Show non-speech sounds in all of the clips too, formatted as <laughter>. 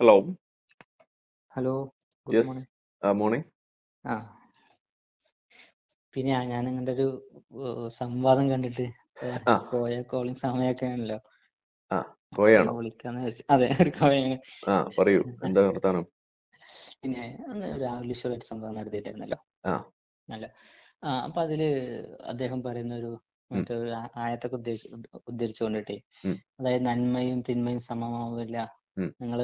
Hello hello good yes morning morning ആ. പിന്നെ ഞാൻ നിങ്ങളുടെ ഒരു ഏഹ്, സംവാദം കണ്ടിട്ട് ഏഹ്, ആ. കോയ കോളിംഗ് സമയമൊക്കെ ആണല്ലോ. ആ ഒന്ന് വിളിക്കാന്ന് വിചാരിച്ചു. അതെ ഒരു കോയാണ് ആ പറയൂ. എന്താ വർത്താനം? പിന്നെ അന്ന് രാഹുൽ ഈശ്വറായിട്ട് സംവാദം നടത്തിയിട്ടായിരുന്നല്ലോ ആ. നല്ല ആ അപ്പൊ അതിൽ അദ്ദേഹം പറയുന്ന ഒരു മറ്റൊരു ആ- ആയത്തൊക്കെ ഉദ്ദേശി ഉദ്ധരിച്ചുകൊണ്ടിട്ടേ ഉം, അതായത് നന്മയും തിന്മയും സമമാവില്ല ഉം, നിങ്ങൾ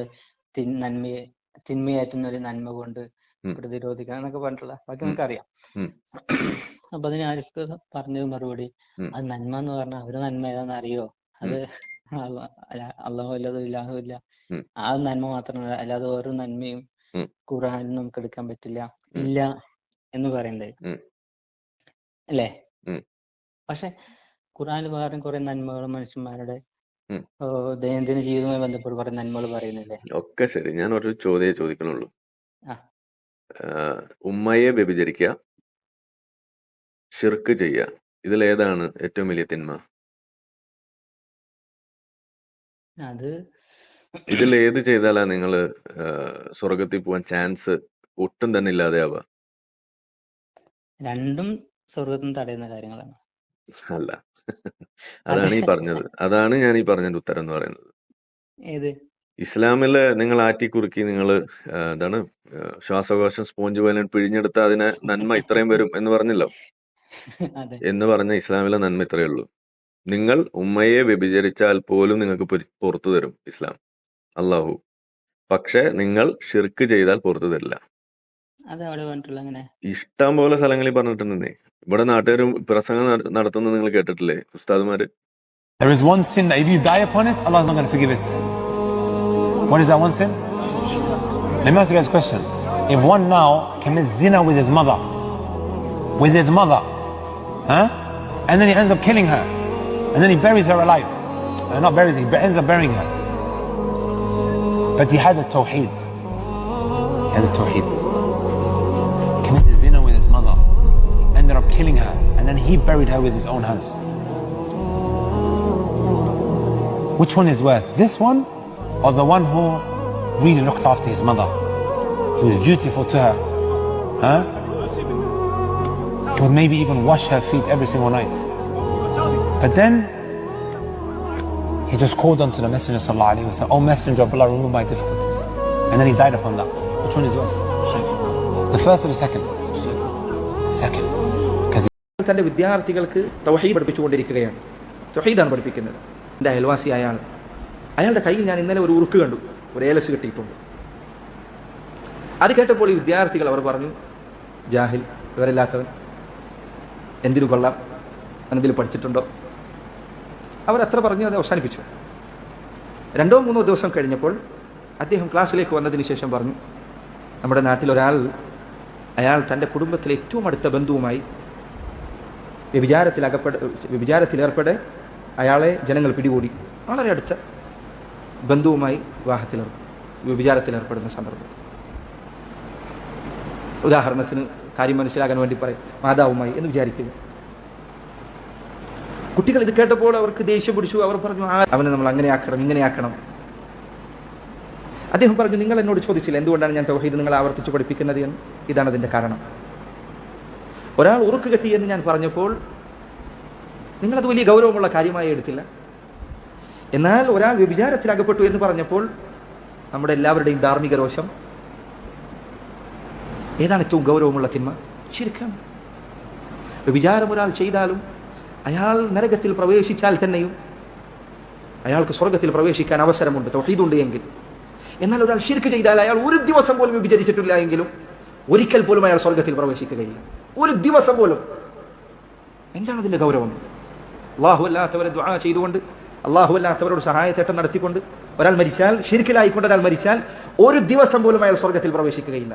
തിൻ നന്മയെ തിന്മയായിട്ടുന്ന ഒരു നന്മ കൊണ്ട് പ്രതിരോധിക്കണം എന്നൊക്കെ പറഞ്ഞിട്ടുള്ള ബാക്കി നമുക്ക് അറിയാം അപ്പൊ അതിന് ആരിഫ് പറഞ്ഞ മറുപടി? അത് നന്മ എന്ന് പറഞ്ഞാൽ അവർ നന്മ ഏതാന്ന് അറിയോ അത് അള്ളാഹു അല്ലാതെ ഇല്ലാഹും ഇല്ല. ആ നന്മ മാത്രമല്ല അല്ലാതെ ഓരോ നന്മയും ഖുറാനിൽ നമുക്ക് എടുക്കാൻ പറ്റില്ല. ഇല്ല എന്ന് പറയണ്ടേ അല്ലേ? പക്ഷെ ഖുർആനിൽ വേറെ കുറെ നന്മകൾ മനുഷ്യന്മാരുടെ ഉം. ദൈനംദിന ജീവിതവുമായി ബന്ധപ്പെട്ട് കുറെ നന്മകൾ പറയുന്നില്ലേ? ഒക്കെ ശരി. ഞാൻ ഒരു ചോദ്യം ചോദിക്കണുള്ളൂ. ആ. ആ, ഉമ്മയെ വ്യഭിചരിക്കുക ഷിർക്ക് ചെയ്യുക ഇതിലേതാണ് ഏറ്റവും വലിയ തിന്മ? അത് ഇതിൽ ഏത് ചെയ്താലാ നിങ്ങൾ സ്വർഗത്തിൽ പോവാൻ ചാൻസ് ഒട്ടും തന്നെ ഇല്ലാതെയാവുക? രണ്ടും സ്വർഗത്തിന് തടയുന്ന കാര്യങ്ങളാണ്. അല്ല. അതാണ് ഈ പറഞ്ഞത്. അതാണ് ഞാൻ ഈ പറഞ്ഞതിന്റെ ഉത്തരം എന്ന് പറയുന്നത്. ഏത്? ഇസ്ലാമിൽ നിങ്ങൾ ആറ്റിക്കുറുക്കി നിങ്ങൾ എന്താണ് ശ്വാസകോശം സ്പോഞ്ച് പോലെ പിഴിഞ്ഞെടുത്ത അതിനെ നന്മ ഇത്രയും വരും എന്ന് പറഞ്ഞല്ലോ? എന്ന് പറഞ്ഞ ഇസ്ലാമിലെ നന്മ ഇത്രയേ ഉള്ളൂ. നിങ്ങൾ ഉമ്മയെ വ്യഭിചരിച്ചാൽ പോലും നിങ്ങൾക്ക് പുറത്തു തരും ഇസ്ലാം. അള്ളാഹു പക്ഷെ നിങ്ങൾ ഷിർക്ക് ചെയ്താൽ പുറത്തു തരില്ല. അത് അവിടെ പറഞ്ഞിട്ടുള്ള അങ്ങനെ ഇഷ്ടം പോലെ സ്ഥലങ്ങളിൽ പറഞ്ഞിട്ടുണ്ടെന്നേ ഇവിടെ നാട്ടുകാർ പ്രസംഗം നട- നടത്തുന്നത് നിങ്ങൾ കേട്ടിട്ടില്ലേ ഉസ്താദുമാര് There is one sin that if you die upon it, Allah is not going to forgive it. What is that one sin? Let me ask you guys a question. If one now commits zina with his mother, with his mother, huh? And then he ends up killing her, and then he buries her alive. Uh, not buries, he ends up burying her. But he had the tawheed. He had the tawheed. Killing her, and then he buried her with his own hands. Which one is worth? This one or the one who really looked after his mother? He was dutiful to her. Huh? He would maybe even wash her feet every single night. But then he just called unto the Messenger sallallahu alaihi wasallam, Oh Messenger of Allah, remove my difficulties. And then he died upon that. Which one is worse? The first or the? Second. തന്റെ വിദ്യാർത്ഥികൾക്ക് തൗഹീദ് പഠിപ്പിച്ചുകൊണ്ടിരിക്കുകയാണ്. തൗഹീദാണ് പഠിപ്പിക്കുന്നത്. എന്റെ അയൽവാസി അയാൾ. അയാളുടെ കയ്യിൽ ഞാൻ ഇന്നലെ ഒരു ഉറുക്ക് കണ്ടു. ഒരു ഏലസ് കിട്ടിയിട്ടുണ്ട്. അത് കേട്ടപ്പോൾ ഈ വിദ്യാർത്ഥികൾ അവർ പറഞ്ഞു ജാഹിൽ ഇവരല്ലാത്തവൻ എന്തിനു കൊള്ളാം? എന്തെങ്കിലും പഠിച്ചിട്ടുണ്ടോ? അവർ അത്ര പറഞ്ഞു അത് അവസാനിപ്പിച്ചു. രണ്ടോ മൂന്നോ ദിവസം കഴിഞ്ഞപ്പോൾ അദ്ദേഹം ക്ലാസ്സിലേക്ക് വന്നതിന് ശേഷം പറഞ്ഞു നമ്മുടെ നാട്ടിൽ ഒരാൾ അയാൾ തന്റെ കുടുംബത്തിലെ ഏറ്റവും അടുത്ത ബന്ധുവുമായി വ്യഭിചാരത്തിൽ അകപ്പെട വ്യഭിചാരത്തിലേർപ്പെടെ അയാളെ ജനങ്ങൾ പിടികൂടി. വളരെ അടുത്ത ബന്ധുവുമായി വിവാഹത്തിൽ വ്യഭിചാരത്തിലേർപ്പെടുന്ന സന്ദർഭത്തിൽ. ഉദാഹരണത്തിന് കാര്യം മനസ്സിലാക്കാൻ വേണ്ടി പറയും മാതാവുമായി എന്ന് വിചാരിക്കുക. കുട്ടികൾ ഇത് കേട്ടപ്പോൾ അവർക്ക് ദേഷ്യം പിടിച്ചു. അവർ പറഞ്ഞു ആ അവനെ നമ്മൾ അങ്ങനെ ആക്കണം ഇങ്ങനെ ആക്കണം. അദ്ദേഹം പറഞ്ഞു നിങ്ങൾ എന്നോട് ചോദിച്ചില്ല എന്തുകൊണ്ടാണ് ഞാൻ തൗഹീദ് നിങ്ങളെ ആവർത്തിച്ച് പഠിപ്പിക്കുന്നത് എന്ന്? ഇതാണ് അതിന്റെ കാരണം. ഒരാൾ ഉറുക്ക് കെട്ടി എന്ന് ഞാൻ പറഞ്ഞപ്പോൾ നിങ്ങളത് വലിയ ഗൗരവമുള്ള കാര്യമായി എടുത്തില്ല. എന്നാൽ ഒരാൾ വ്യഭിചാരത്തിൽ അകപ്പെട്ടു എന്ന് പറഞ്ഞപ്പോൾ നമ്മുടെ എല്ലാവരുടെയും ധാർമ്മിക രോഷം. ഏതാണ് ഏറ്റവും ഗൗരവമുള്ള തിന്മ? ശരിക്കും വ്യഭിചാരം ഒരാൾ ചെയ്താലും അയാൾ നരകത്തിൽ പ്രവേശിച്ചാൽ തന്നെയും അയാൾക്ക് സ്വർഗത്തിൽ പ്രവേശിക്കാൻ അവസരമുണ്ട് തൊഹീദുണ്ട് എങ്കിൽ. എന്നാൽ ഒരാൾ ശിർക്ക് ചെയ്താൽ അയാൾ ഒരു ദിവസം പോലും വിഭജിച്ചിട്ടില്ല എങ്കിലും ഒരിക്കൽ പോലും അയാൾ സ്വർഗത്തിൽ പ്രവേശിക്കുകയില്ല. ഒരു ദിവസം പോലും. എന്താണ് അതിന്റെ ഗൗരവം? അള്ളാഹു അല്ലാത്തവരെ ദുആ ചെയ്തുകൊണ്ട് അള്ളാഹു അല്ലാത്തവരോട് സഹായത്തേട്ടം നടത്തിക്കൊണ്ട് ഒരാൾ മരിച്ചാൽ ഷിർക്കിലായിക്കൊണ്ട് ഒരാൾ മരിച്ചാൽ ഒരു ദിവസം പോലും അയാൾ സ്വർഗത്തിൽ പ്രവേശിക്കുകയില്ല.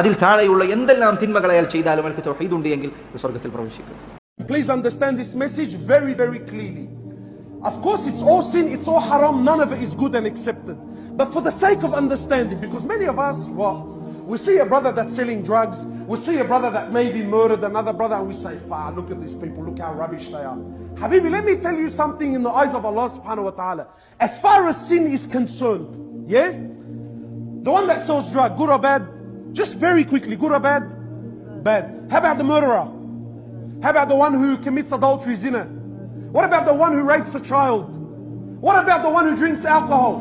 അതിൽ താഴെയുള്ള എന്തെല്ലാം തിന്മകൾ അയാൾ ചെയ്താലും അയാൾക്ക് തൊഹീദുണ്ട് എങ്കിൽ സ്വർഗത്തിൽ പ്രവേശിക്കും. Please understand this message very, very clearly. Of course, it's all sin, it's all haram, none of it is good and accepted. But for the sake of understanding, because many of us, well, we see a brother that's selling drugs, we see a brother that maybe murdered another brother, and we say, Far, look at these people, look how rubbish they are. Habibi, let me tell you something in the eyes of Allah subhanahu wa ta'ala. As far as sin is concerned, yeah? The one that sells drug, good or bad? Just very quickly, good or bad? Bad. How about the murderer? How about the one who commits adultery, zina? What about the one who rapes a child? What about the one who drinks alcohol?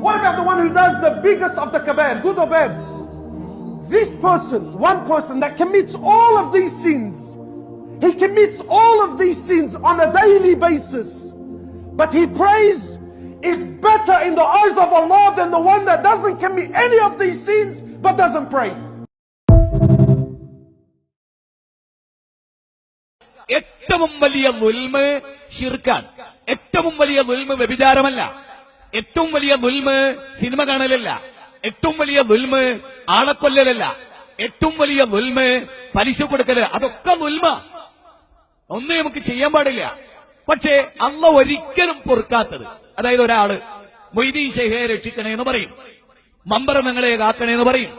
What about the one who does the biggest of the kabair, good or bad? This person, one person that commits all of these sins, he commits all of these sins on a daily basis, but he prays is better in the eyes of Allah than the one that doesn't commit any of these sins but doesn't pray. ഏറ്റവും വലിയ നുൽമ് ഷിർക്കാണ് ഏറ്റവും വലിയ നുൽമ് വ്യഭിചാരമല്ല ഏറ്റവും വലിയ നുൽമ് cinema കാണലല്ല ഏറ്റവും വലിയ നുൽമ് ആളക്കൊല്ലലല്ല. ഏറ്റവും വലിയ നുൽമ് പലിശ കൊടുക്കൽ അതൊക്കെ നുൽമ ഒന്നും നമുക്ക് ചെയ്യാൻ പാടില്ല. പക്ഷേ അല്ല ഒരിക്കലും പൊറുക്കാത്തത്. അതായത് ഒരാൾ മൊയ്തീൻ ഷെയ്ഹയെ രക്ഷിക്കണേ എന്ന് പറയും. മമ്പറമങ്ങളെ കാക്കണേ എന്ന് പറയും.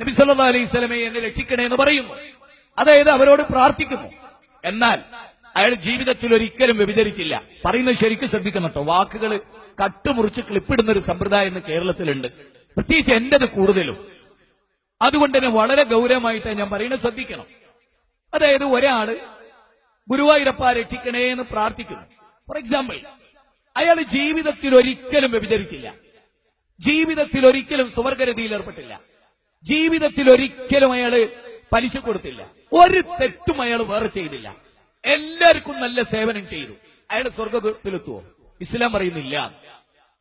നബി സല്ലാ അലൈഹി സ്വലമെ എന്നെ രക്ഷിക്കണേ എന്ന് പറയുന്നു അതായത് അവരോട് പ്രാർത്ഥിക്കുന്നു. എന്നാൽ അയാൾ ജീവിതത്തിൽ ഒരിക്കലും വ്യഭിചരിച്ചില്ല. പറയുന്നത് ശരിക്കും ശ്രദ്ധിക്കണം കേട്ടോ. വാക്കുകൾ കട്ടുമുറിച്ച് ക്ലിപ്പിടുന്ന ഒരു സമ്പ്രദായം ഇന്ന് കേരളത്തിലുണ്ട്. പ്രത്യേകിച്ച് എന്റേത് കൂടുതലും. അതുകൊണ്ട് തന്നെ വളരെ ഗൗരവമായിട്ട് ഞാൻ പറയുന്നത് ശ്രദ്ധിക്കണം. അതായത് ഒരാൾ ഗുരുവായൂരപ്പ രക്ഷിക്കണേ എന്ന് പ്രാർത്ഥിക്കുന്നു. ഫോർ എക്സാമ്പിൾ അയാൾ ജീവിതത്തിൽ ഒരിക്കലും വ്യഭിചരിച്ചില്ല. ജീവിതത്തിൽ ഒരിക്കലും സുവർഗരതിയിൽ ഏർപ്പെട്ടില്ല. ജീവിതത്തിൽ ഒരിക്കലും അയാൾ പലിശ കൊടുത്തില്ല. ഒരു തെറ്റും അയാൾ വേറെ ചെയ്തില്ല. എല്ലാവർക്കും നല്ല സേവനം ചെയ്തു. അയാൾ സ്വർഗത്തിലെത്തുവോ ഇസ്ലാം പറയുന്നില്ല.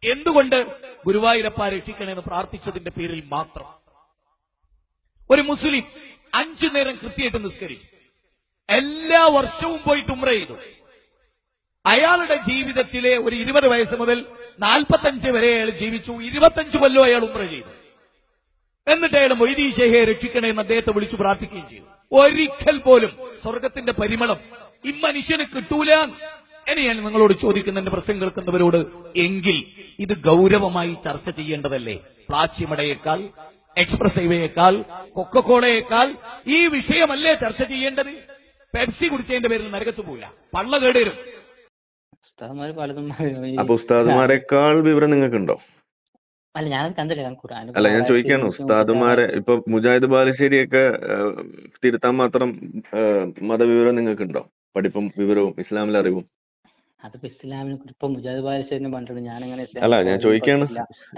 എന്തുകൊണ്ട് ഗുരുവായൂരപ്പ രക്ഷിക്കണമെന്ന് പ്രാർത്ഥിച്ചതിന്റെ പേരിൽ മാത്രം? ഒരു മുസ്ലിം അഞ്ചു നേരം കൃത്യമായിട്ട് നിസ്കരിച്ചു. എല്ലാ വർഷവും പോയിട്ട് ഉമ്ര ചെയ്തു. അയാളുടെ ജീവിതത്തിലെ ഒരു ഇരുപത് വയസ്സ് മുതൽ നാൽപ്പത്തഞ്ച് വരെ അയാൾ ജീവിച്ചു. ഇരുപത്തഞ്ച് കൊല്ലം അയാൾ ഉമ്ര ചെയ്തു. എന്നിട്ട് അയാൾ ഷെയ്ഹയെ രക്ഷിക്കണേ എന്ന് അദ്ദേഹത്തെ വിളിച്ചു പ്രാർത്ഥിക്കുകയും ചെയ്തു. ഒരിക്കൽ പോലും സ്വർഗത്തിന്റെ പരിമളം ഈ മനുഷ്യന് കിട്ടൂല ഇനി ഞാൻ നിങ്ങളോട് ചോദിക്കുന്ന എന്റെ പ്രശ്നം കേൾക്കുന്നവരോട് എങ്കിൽ ഇത് ഗൗരവമായി ചർച്ച ചെയ്യേണ്ടതല്ലേ? പ്ലാച്ചിമടയേക്കാൾ എക്സ്പ്രസ് ഹൈവേയേക്കാൾ കൊക്കക്കോളയേക്കാൾ ഈ വിഷയമല്ലേ ചർച്ച ചെയ്യേണ്ടത്? പെപ്സി കുടിച്ചതിന്റെ പേരിൽ നരകത്ത് പോയില്ല പള്ള. ഈ- അപ്പൊ ഉസ്താദുമാരെക്കാൾ വിവരം നിങ്ങൾക്കുണ്ടോ? അല്ല ഞാൻ കണ്ടില്ല. ഖുർആൻ അല്ല ഞാൻ ചോദിക്കാണ്. ഉസ്താദുമാരെ ഇപ്പൊ മുജാഹിദ് ബാലുശ്ശേരിയൊക്കെ തിരുത്താൻ മാത്രം മതവിവരം നിങ്ങൾക്കുണ്ടോ? പഠിപ്പും വിവരവും ഇസ്ലാമിലെ അറിവും. അതിപ്പോ ഇസ്ലാമിനെ കുറിച്ച് ഇപ്പൊ മുജാഹിദ് ബാലിശ്ശേരിനെ പറഞ്ഞിട്ടുണ്ട്. ഞാൻ അങ്ങനെ അല്ല, ഞാൻ ചോദിക്കാണ്.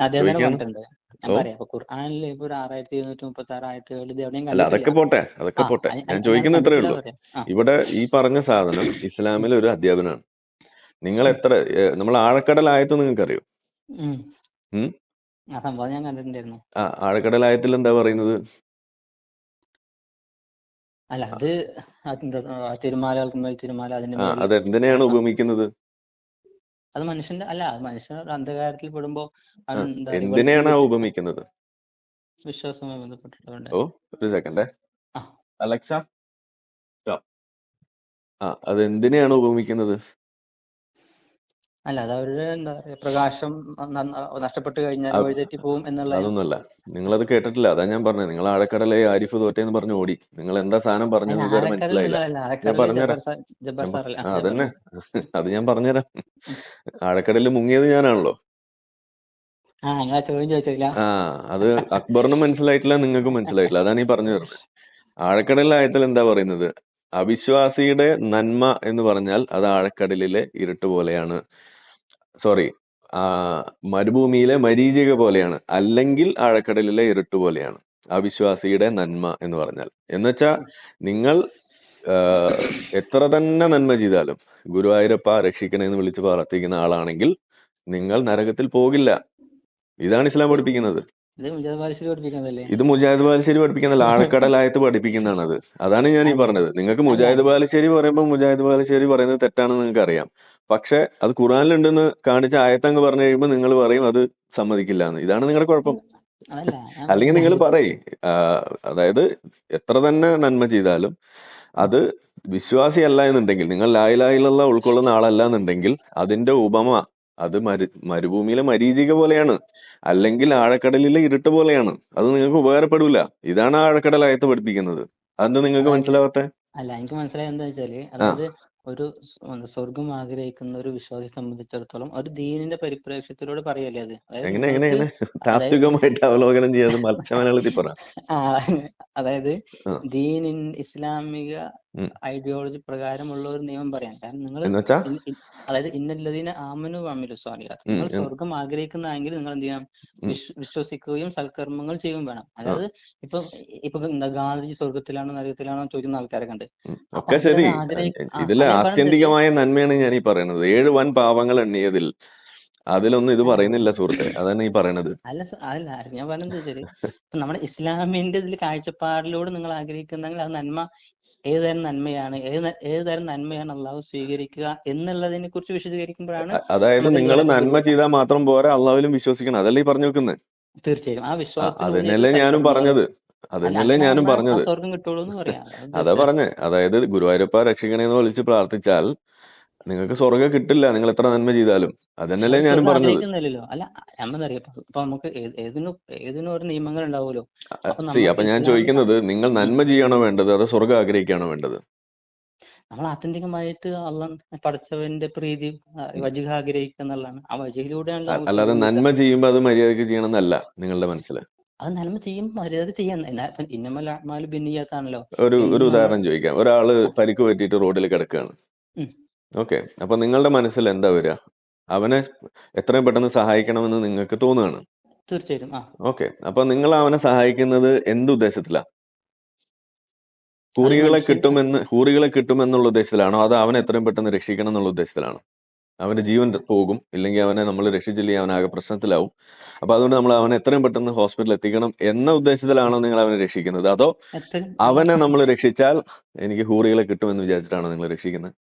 അദ്ദേഹം തന്നെ. പറഞ്ഞിട്ടുണ്ട്. ഞാൻ പറയാം. അപ്പൊ ഖുർആനിൽ ഇപ്പൊ ഒരു ആറായിരത്തി ഇരുന്നൂറ്റി മുപ്പത്തി ആറ് ആയത്തുകൾ ഇത് എവിടെയും അല്ല അതൊക്കെ പോട്ടെ അതൊക്കെ പോട്ടെ. ഞാൻ ചോദിക്കുന്നത് ഇത്രയേ ഉള്ളൂ. ഇവിടെ ഈ പറഞ്ഞ സാധനം ഇസ്ലാമിലെ ഒരു അധ്യാപനമാണ് നിങ്ങൾ എത്ര നമ്മൾ നമ്മൾ ആഴക്കടലായത്ത് നിങ്ങൾക്കറിയോ? ആ ആഴക്കടലായത്തിൽ എന്താ പറയുന്നത്? അല്ല അത് അതിന്റെ, ആ, തിരുമാലകൾക്ക് മേൽ തിരുമാല അതിന്റെ മേൽ അത് എന്തിനെയാണ് ഉപമിക്കുന്നത്? അത് മനുഷ്യന്റെ അല്ല അത് മനുഷ്യൻ അന്ധകാരത്തിൽ പെടുമ്പോ അവൻ എന്താ എന്തിനെയാണ് ആ ഉപമിക്കുന്നത്? വിശ്വാസവുമായി ബന്ധപ്പെട്ടിട്ടുണ്ട് ഓ ഒരു സെക്കൻഡേ. ആ. അലക്സ സ്റ്റോപ്പ് ആ അത് എന്തിനെയാണ് ഉപമിക്കുന്നത്? അല്ല അത് അവരുടെ എന്താ പറയാ പ്രകാശം നന്ന- നഷ്ടപ്പെട്ടു കഴിഞ്ഞാൽ അത് വഴിതെറ്റി പോകും എന്നുള്ള അതൊന്നുമല്ല. അത് കേട്ടിട്ടില്ല. അതാ ഞാൻ പറഞ്ഞത്. നിങ്ങൾ ആഴക്കടലെ ആരിഫ് തോറ്റേന്ന് പറഞ്ഞ് ഓടി. നിങ്ങൾ എന്താ സാധനം പറഞ്ഞു ഇതുവരെ മനസ്സിലായില്ല. ഞാൻ ആഴക്കടലിൽ പറഞ്ഞുതരാം. ജബ്ബാർ സാർ ജബ്ബാർ ഞാൻ പ- സാറല്ലേ? ആ അതന്നെ. അത് ഞാൻ പറഞ്ഞുതരാം. ആഴക്കടലിൽ മുങ്ങിയത് ഞാനാണല്ലോ. ആ ചോദ്യം ചോദിച്ചില്ല ആ അത് അക്ബറിനും മനസ്സിലായിട്ടില്ല നിങ്ങൾക്കും മനസ്സിലായിട്ടില്ല. അതാണ് ഈ പറഞ്ഞു തരുന്നത് ആഴക്കടലിലായത്തിൽ എന്താ പറയുന്നത്? അവിശ്വാസിയുടെ നന്മ എന്ന് പറഞ്ഞാൽ അത് ആഴക്കടലിലെ ഇരുട്ട് പോലെയാണ്. സോറി മരുഭൂമിയിലെ മരീചിക പോലെയാണ്. അല്ലെങ്കിൽ ആഴക്കടലിലെ ഇരുട്ട് പോലെയാണ്. അവിശ്വാസിയുടെ നന്മ എന്ന് പറഞ്ഞാൽ. എന്നുവെച്ചാ നിങ്ങൾ എത്ര തന്നെ നന്മ ചെയ്താലും ഗുരുവായൂരപ്പ രക്ഷിക്കണേന്ന് വിളിച്ച് പ്രാർത്ഥിക്കുന്ന ആളാണെങ്കിൽ നിങ്ങൾ നരകത്തിൽ പോകില്ല. ഇതാണ് ഇസ്ലാം പഠിപ്പിക്കുന്നത്. ഇത് മുജാഹിദ് ബാലുശ്ശേരി പഠിപ്പിക്കുന്ന ആഴക്കടലായത്ത് പഠിപ്പിക്കുന്നതാണ് അത് അതാണ് ഞാൻ ഈ പറഞ്ഞത്. നിങ്ങൾക്ക് മുജാഹിദ് ബാലുശ്ശേരി പറയുമ്പോൾ മുജാഹിദ് ബാലുശ്ശേരി പറയുന്നത് തെറ്റാണെന്ന് നിങ്ങൾക്ക് അറിയാം പക്ഷെ അത് ഖുറാനിലുണ്ടെന്ന് കാണിച്ച ആയത്തങ്ങ് പറഞ്ഞു കഴിയുമ്പോൾ നിങ്ങൾ പറയും അത് സമ്മതിക്കില്ല എന്ന് ഇതാണ് നിങ്ങളുടെ കുഴപ്പം. അല്ലെങ്കിൽ നിങ്ങൾ പറയും അതായത് എത്ര തന്നെ നന്മ ചെയ്താലും അത് വിശ്വാസി അല്ല എന്നുണ്ടെങ്കിൽ നിങ്ങൾ ലായിലായിലുള്ള ഉൾക്കൊള്ളുന്ന ആളല്ല എന്നുണ്ടെങ്കിൽ അതിന്റെ ഉപമ അത് മരു മരുഭൂമിയിലെ മരീചിക പോലെയാണ്. അല്ലെങ്കിൽ ആഴക്കടലിലെ ഇരുട്ട് പോലെയാണ്. അത് നിങ്ങൾക്ക് ഉപകാരപ്പെടില്ല ഇതാണ് ആഴക്കടലായത്ത് പഠിപ്പിക്കുന്നത്. അതെന്താ നിങ്ങൾക്ക് മനസ്സിലാവാത്തെ? അല്ല എനിക്ക് മനസ്സിലായത് എന്താ വെച്ചാൽ അതായത് ഒരു സ്വർഗം ആഗ്രഹിക്കുന്ന ഒരു വിശ്വാസിയെ സംബന്ധിച്ചിടത്തോളം ഒരു ദീനിന്റെ പരിപ്രേക്ഷ്യത്തിലൂടെ പറയല്ലേ അത് താത്വികമായിട്ട് അവലോകനം ചെയ്യാതെ ആ അതായത്. ദീനിൻ ഇസ്ലാമിക. ഐഡിയോളജി പ്രകാരമുള്ള ഒരു നിയമം പറയാം. കാരണം നിങ്ങൾ അതായത് ഇന്നല്ലതീന ആമനു വാമിലു സ്വാലിഹാത്ത് ഉം, നിങ്ങൾ. സ്വർഗം ആഗ്രഹിക്കുന്നതെങ്കിൽ നിങ്ങൾ എന്ത് ചെയ്യണം? വിശ്വസിക്കുകയും സൽക്കർമ്മങ്ങൾ ചെയ്യുകയും വേണം. അതായത് ഇപ്പൊ ഇപ്പൊ എന്താ ഗാന്ധിജി സ്വർഗത്തിലാണോ നരകത്തിലാണോ ചോദിക്കുന്ന ആൾക്കാരൊക്കെ ഉണ്ട്. ഒക്കെ ശരി. ഇതിലെ ആത്യന്തികമായ നന്മയാണ് ഞാൻ ഈ പറയുന്നത് ഏഴ് വൻ പാവങ്ങൾ എണ്ണിയതിൽ അതിലൊന്നും ഇത് പറയുന്നില്ല സുഹൃത്തെ. അതാണ് ഈ പറയണത്. അല്ല അല്ല ഞാൻ പറഞ്ഞത് വെച്ചാൽ ഇപ്പൊ നമ്മുടെ ഇസ്ലാമിന്റെ ഇതിൽ കാഴ്ചപ്പാടിലൂടെ നിങ്ങൾ ആഗ്രഹിക്കുന്നെങ്കിൽ അത് നന്മ ഏത് തരം നന്മയാണ് ഏത് ന- തരം നന്മയാണ് അള്ളാഹു സ്വീകരിക്കുക എന്നുള്ളതിനെ കുറിച്ച് വിശദീകരിക്കുമ്പോഴാണ് അതായത് നിങ്ങൾ നന്മ ചെയ്താൽ മാത്രം പോരാ അള്ളാഹുലും വിശ്വസിക്കണം. അതല്ലേ ഈ പറഞ്ഞു വെക്കുന്നത് തീർച്ചയായും. ആ വിശ്വാസം അതന്നെയല്ലേ ഞാനും പറഞ്ഞത്. അതന്നെയല്ലേ ഞാനും പറഞ്ഞത്. അതാ പറഞ്ഞേ. അതായത് ഗുരുവായൂരപ്പ രക്ഷിക്കണേന്ന് വിളിച്ച് പ്രാർത്ഥിച്ചാൽ നിങ്ങൾക്ക് സ്വർഗം കിട്ടില്ല നിങ്ങൾ എത്ര നന്മ ചെയ്താലും. അതന്നെയല്ലേ ഞാനും പറഞ്ഞത്. അല്ല നമ്മളറിയാം ഇപ്പൊ നമുക്ക് ഏതിനും ഏതിനും ഒരു നിയമങ്ങൾ ഉണ്ടാവുമല്ലോ. അപ്പൊ സി അപ്പൊ ഞാൻ ചോദിക്കുന്നത് നിങ്ങൾ നന്മ ചെയ്യണോ വേണ്ടത് അതോ സ്വർഗം ആഗ്രഹിക്കുകയാണോ വേണ്ടത്? നമ്മൾ ആത്യന്തികമായിട്ട് അള്ള പഠിച്ചവന്റെ പ്രീതി വജിഹ ആഗ്രഹിക്കുക എന്നുള്ളതാണ്. ആ വജിഹിലൂടെയാണ് അല്ലാതെ നന്മ ചെയ്യുമ്പോ അത് മര്യാദയ്ക്ക് ചെയ്യണം എന്നല്ല നിങ്ങളുടെ മനസ്സിൽ അത് നന്മ ചെയ്യും മര്യാദ ചെയ്യാൻ ഇന്നമല്ല അമാൽ ഭിന്നിയാത്താണല്ലോ. ഒരു ഒരു ഉദാഹരണം ചോദിക്കാം. ഒരാൾ പരിക്ക് പറ്റിയിട്ട് റോഡിൽ കിടക്കുകയാണ്. ഓക്കെ. അപ്പൊ നിങ്ങളുടെ മനസ്സിൽ എന്താ വരിക? അവനെ എത്രയും പെട്ടെന്ന് സഹായിക്കണമെന്ന് നിങ്ങൾക്ക് തോന്നുകയാണ്? തീർച്ചയായിട്ടും. ആ. ഓക്കെ. അപ്പൊ നിങ്ങൾ അവനെ സഹായിക്കുന്നത് എന്ത് ഉദ്ദേശത്തിലാണ് ഹൂറികളെ കിട്ടുമെന്ന് ഹൂറികളെ കിട്ടുമെന്നുള്ള ഉദ്ദേശത്തിലാണോ? അതോ അവനെ എത്രയും പെട്ടെന്ന് രക്ഷിക്കണം എന്നുള്ള ഉദ്ദേശത്തിലാണോ? അവന്റെ ജീവൻ പോകും ഇല്ലെങ്കിൽ അവനെ നമ്മൾ രക്ഷിച്ചില്ലെങ്കിൽ അവൻ ആകെ പ്രശ്നത്തിലാവും. അപ്പൊ അതുകൊണ്ട് നമ്മൾ അവനെ എത്രയും പെട്ടെന്ന് ഹോസ്പിറ്റലിൽ എത്തിക്കണം എന്ന ഉദ്ദേശത്തിലാണോ നിങ്ങൾ അവനെ രക്ഷിക്കുന്നത്? അതോ അവനെ നമ്മൾ രക്ഷിച്ചാൽ എനിക്ക് ഹൂറികളെ കിട്ടുമെന്ന് വിചാരിച്ചിട്ടാണോ നിങ്ങൾ രക്ഷിക്കുന്നത്?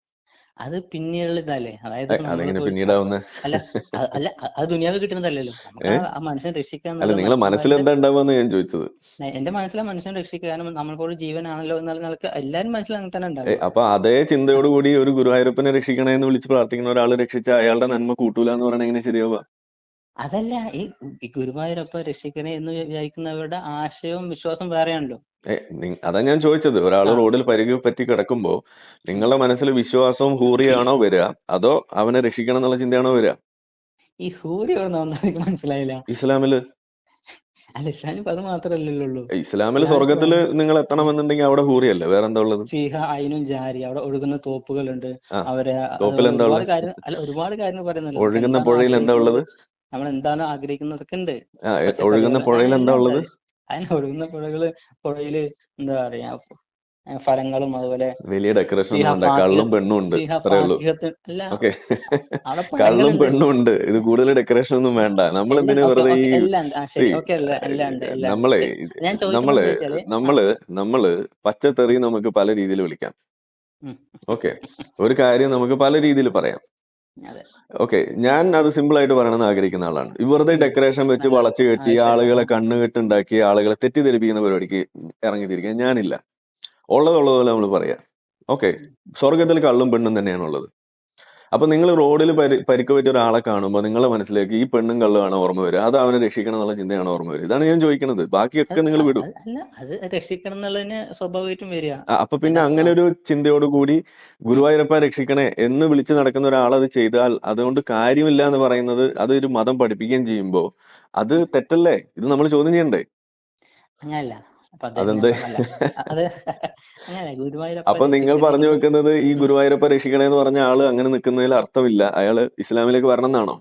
അത് പിന്നീടുള്ള ഇതല്ലേ അതായത് അല്ല അല്ല അത് ദുനിയാവ് കിട്ടുന്നതല്ലല്ലോ. ആ- മനുഷ്യൻ മനുഷ്യനെ എന്നുള്ളത് നിങ്ങളെ മനസ്സിൽ എന്താ ഉണ്ടാവുക ഞാൻ ചോദിച്ചത്? എന്റെ മനസ്സിലെ മനുഷ്യനെ രക്ഷിക്കാനും ഒരു ജീവനാണല്ലോ എന്നുള്ള നിലയ്ക്ക് എല്ലാരും മനസ്സിൽ അങ്ങനെ തന്നെ ഉണ്ടാവും. അപ്പൊ അതേ ചിന്തയോടുകൂടി ഒരു ഗുരുവായൂരപ്പനെ രക്ഷിക്കണേ എന്ന് വിളിച്ച് പ്രാർത്ഥിക്കുന്ന ഒരാളെ രക്ഷിച്ച അയാളുടെ നന്മ കൂട്ടൂല എന്ന് പറയുന്നത് എങ്ങനെ ശരിയാവുക? അതല്ല ഈ ഗുരുവായൂരപ്പ രക്ഷിക്കണേ എന്ന് വിചാരിക്കുന്നവരുടെ ആശയവും വിശ്വാസവും വേറെയാണല്ലോ. അതാ ഞാൻ ചോദിച്ചത്. ഒരാൾ റോഡിൽ പരിക്ക് പറ്റി കിടക്കുമ്പോ നിങ്ങളുടെ മനസ്സിൽ വിശ്വാസവും ഹൂറിയാണോ വരിക അതോ അവനെ രക്ഷിക്കണം എന്നുള്ള ചിന്തയാണോ വരിക ഈ ഹൂറി മനസ്സിലായില്ല. ഇസ്ലാമിൽ? അല്ല ഇസ്ലാമിൽ അത് ഏ, ഇസ്ലാമിൽ സ്വർഗത്തിൽ നിങ്ങൾ എത്തണമെന്നുണ്ടെങ്കിൽ അവിടെ ഹൂറിയല്ലേ? വേറെ എന്താ ഉള്ളത്? അയിനും ജാരി അവിടെ ഒഴുകുന്ന തോപ്പുകളുണ്ട്. അവരെ തോപ്പിൽ എന്താ ഉള്ളത്? ഒരുപാട് കാര്യങ്ങൾ പറയുന്നുണ്ട്. ഒഴുകുന്ന പുഴയിൽ എന്താ ഉള്ളത്? നമ്മൾ എന്താണ് ആഗ്രഹിക്കുന്നതൊക്കെ ഉണ്ട്. ഒഴുകുന്ന പുഴയിൽ എന്താ ഉള്ളത്? അതിന് ഒഴുകുന്ന പുഴകൾ പുഴയിൽ എന്താ പറയാ ഫലങ്ങളും അതുപോലെ വലിയ ഡെക്കറേഷൻ കള്ളും പെണ്ണും ഉണ്ട്. <laughs> കള്ളും പെണ്ണും ഉണ്ട്. ഇത് കൂടുതൽ ഡെക്കറേഷൻ ഒന്നും വേണ്ട. നമ്മൾ എന്തിനു വെറുതെ ഈ നമ്മളെ നമ്മൾ നമ്മൾ നമ്മൾ പച്ചത്തെറി നമുക്ക് പല രീതിയിൽ വിളിക്കാം. ഓക്കെ. ഒരു കാര്യം നമുക്ക് പല രീതിയിൽ പറയാം. ഓക്കെ ഞാൻ അത് സിമ്പിൾ ആയിട്ട് പറയണമെന്ന് ആഗ്രഹിക്കുന്ന ആളാണ്. വെറുതെ ഡെക്കറേഷൻ വെച്ച് വളച്ചു കെട്ടി ആളുകളെ ആ കെട്ടുണ്ടാക്കി ആളുകളെ തെറ്റിദ്ധരിപ്പിക്കുന്ന പരിപാടിക്ക് ഇറങ്ങിത്തിരിക്കാൻ ഞാനില്ല. ഉള്ളതുള്ളതുപോലെ നമ്മൾ പറയാം. ഓക്കെ സ്വർഗത്തിൽ കള്ളും പെണ്ണും തന്നെയാണുള്ളത്. അപ്പൊ നിങ്ങൾ റോഡിൽ പരി പരിക്ക് പറ്റിയ ഒരാളെ കാണുമ്പോൾ നിങ്ങളുടെ മനസ്സിലേക്ക് ഈ പെണ്ണും കള്ളുമാണ് ഓർമ്മ വരിക. അത് അവനെ രക്ഷിക്കണം എന്നുള്ള ചിന്തയാണ് ഓർമ്മ വരിക. ഇതാണ് ഞാൻ ചോദിക്കുന്നത് ബാക്കിയൊക്കെ നിങ്ങൾ വിടും. അല്ല അത് രക്ഷിക്കണം എന്നുള്ളതിന് സ്വാഭാവികമായിട്ടും വരിക. അപ്പൊ പിന്നെ അങ്ങനെ ഒരു ചിന്തയോട് കൂടി. ഗുരുവായൂരപ്പ രക്ഷിക്കണേ എന്ന് വിളിച്ചു നടക്കുന്ന ഒരാൾ അത് ചെയ്താൽ അതുകൊണ്ട് കാര്യമില്ല എന്ന് പറയുന്നത് അത് ഒരു മതം പഠിപ്പിക്കുകയും ചെയ്യുമ്പോൾ അത് തെറ്റല്ലേ? ഇത് നമ്മൾ ചോദ്യം ചെയ്യണ്ടേ? അങ്ങനല്ല. അതെന്ത്? അപ്പൊ നിങ്ങൾ പറഞ്ഞു വെക്കുന്നത് ഈ ഗുരുവായൂരപ്പ രക്ഷിക്കണേന്ന് പറഞ്ഞ ആൾ അങ്ങനെ നിൽക്കുന്നതിൽ അർത്ഥമില്ല. അയാൾ ഇസ്ലാമിലേക്ക് വരണം എന്നാണോ?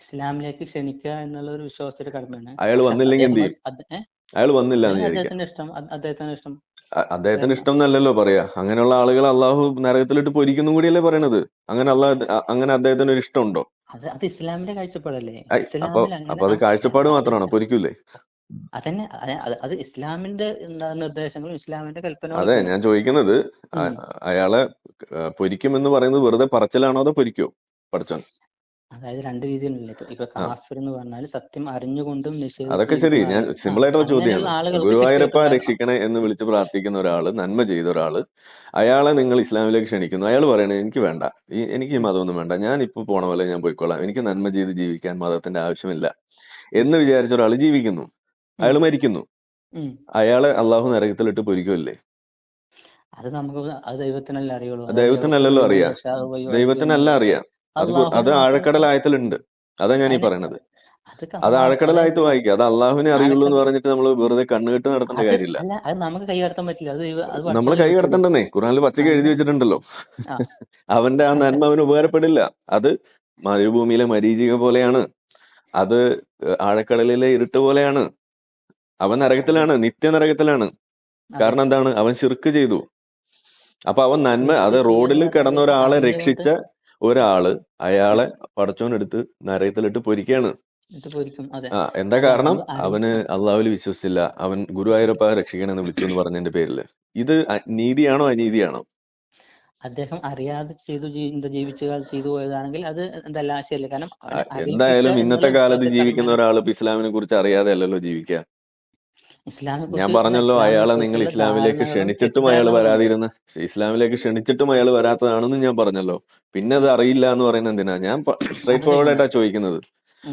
ഇസ്ലാമിലേക്ക് ക്ഷണിക്കുക എന്നുള്ള ഒരു വിശ്വാസത്തിന്റെ കടമയാണ് അയാൾ വന്നില്ലെങ്കിൽ എന്ത് ചെയ്യും? അയാൾ വന്നില്ല അദ്ദേഹത്തിന്റെ ഇഷ്ടം? അദ്ദേഹത്തിന്റെ ഇഷ്ടം? അദ്ദേഹത്തിന്റെ അദ്ദേഹത്തിന് ഇഷ്ടം എന്നല്ലല്ലോ പറയാ. അങ്ങനെയുള്ള ആളുകൾ അള്ളാഹു നരകത്തിലിട്ട് പൊരിക്കുന്നു കൂടിയല്ലേ പറയണത്? അങ്ങനെ അള്ളാഹ് അങ്ങനെ അദ്ദേഹത്തിന് ഒരു ഇഷ്ടമുണ്ടോ? അത് ഇസ്ലാമിന്റെ കാഴ്ചപ്പാടല്ലേ. അപ്പൊ അത് കാഴ്ചപ്പാട് മാത്രമാണ് പൊരിക്കൂലേ അതന്നെ അത് ഇസ്ലാമിന്റെ എന്താ നിർദ്ദേശങ്ങളും ഇസ്ലാമിന്റെ കൽപ്പന അതെ ഞാൻ ചോദിക്കുന്നത് അയാളെ പൊരിക്കും എന്ന് പറയുന്നത് വെറുതെ പറച്ചിലാണോ അതോ പൊരിക്കോ പഠിച്ചോൻ അതായത് രണ്ട് രീതിയിലുള്ള ഇപ്പൊ കാഫിർ എന്ന് പറഞ്ഞാൽ സത്യം അറിഞ്ഞുകൊണ്ടും അതൊക്കെ ശരി ഞാൻ സിമ്പിൾ ആയിട്ടുള്ള ചോദ്യമാണ്. ഗുരുവായൂരപ്പ രക്ഷിക്കണേ എന്ന് വിളിച്ച് പ്രാർത്ഥിക്കുന്ന ഒരാൾ നന്മ ചെയ്ത ഒരാൾ അയാളെ നിങ്ങൾ ഇസ്ലാമിലേക്ക് ക്ഷണിക്കുന്നു. അയാൾ പറയണേ എനിക്ക് വേണ്ട. ഈ എനിക്ക് ഈ മതമൊന്നും വേണ്ട. ഞാൻ ഇപ്പൊ പോണ പോലെ ഞാൻ പോയിക്കോളാം എനിക്ക് നന്മ ചെയ്ത് ജീവിക്കാൻ മതത്തിന്റെ ആവശ്യമില്ല. എന്ന് വിചാരിച്ച ഒരാൾ ജീവിക്കുന്നു. അയാൾ മരിക്കുന്നു. അയാളെ അള്ളാഹു നരകത്തിലിട്ട് പൊരിക്കുമല്ലേ അത് നമുക്ക് അത് ദൈവത്തിനല്ലേ അറിയുള്ളൂ. ദൈവത്തിനല്ലല്ലോ അറിയാം. ദൈവത്തിനല്ല അറിയാം. അത് അത് ആഴക്കടലായത്തിലുണ്ട് അതാ ഞാൻ ഈ പറയണത്. അത് ആഴക്കടലായത്ത് വായിക്കുക അത് അള്ളാഹുവിനെ അറിയുള്ളൂ എന്ന് പറഞ്ഞിട്ട് നമ്മൾ വെറുതെ കണ്ണുകെട്ട് നടത്തേണ്ട കാര്യമില്ല. അത് നമുക്ക് കൈകടത്താൻ പറ്റില്ല. നമ്മൾ കൈ കടത്തണ്ടെന്നേ. ഖുറാനിൽ പച്ചക്ക് എഴുതി വെച്ചിട്ടുണ്ടല്ലോ. <laughs> അവന്റെ ആ നന്മ അവന് ഉപകാരപ്പെടില്ല. അത് മരുഭൂമിയിലെ മരീചിക പോലെയാണ്. അത് ആഴക്കടലിലെ ഇരുട്ട് പോലെയാണ്. അവൻ നരകത്തിലാണ് നിത്യ നരകത്തിലാണ് കാരണം എന്താണ്? അവൻ ശിർക്ക് ചെയ്തു. അപ്പൊ അവൻ നന്മ അത് റോഡിൽ കിടന്ന ഒരാളെ രക്ഷിച്ച ഒരാൾ അയാളെ പടച്ചോനെടുത്ത് നരകത്തിലിട്ട് പൊരിക്കാണ്. ആ എന്താ കാരണം? അവന് അള്ളാഹുവിൽ വിശ്വസിച്ചില്ല. അവൻ ഗുരുവായൂരപ്പ രക്ഷിക്കണമെന്ന് വിളിച്ചു എന്ന് പറഞ്ഞതിന്റെ പേരിൽ. ഇത് നീതിയാണോ അനീതിയാണോ? അദ്ദേഹം അറിയാതെ ചെയ്തു ജീവിച്ച കാലത്ത് ചെയ്തു പോയതാണെങ്കിൽ അത് എന്തല്ല ശരിയല്ല കാരണം എന്തായാലും ഇന്നത്തെ കാലത്ത് ജീവിക്കുന്ന ഒരാൾ ഇസ്ലാമിനെ കുറിച്ച് അറിയാതെ അല്ലല്ലോ ജീവിക്കുക ഇസ്ലാമിനെ ഞാൻ പറഞ്ഞല്ലോ അയാളെ നിങ്ങൾ ഇസ്ലാമിലേക്ക് ക്ഷണിച്ചിട്ടും അയാൾ വരാതിരുന്ന ഇസ്ലാമിലേക്ക് ക്ഷണിച്ചിട്ടും അയാൾ വരാത്തതാണെന്ന് ഞാൻ പറഞ്ഞല്ലോ. പിന്നെ അത് അറിയില്ല എന്ന് പറയുന്നത് എന്തിനാ? ഞാൻ സ്ട്രൈറ്റ് ഫോർവേഡ് ആയിട്ടാ ചോദിക്കുന്നത്.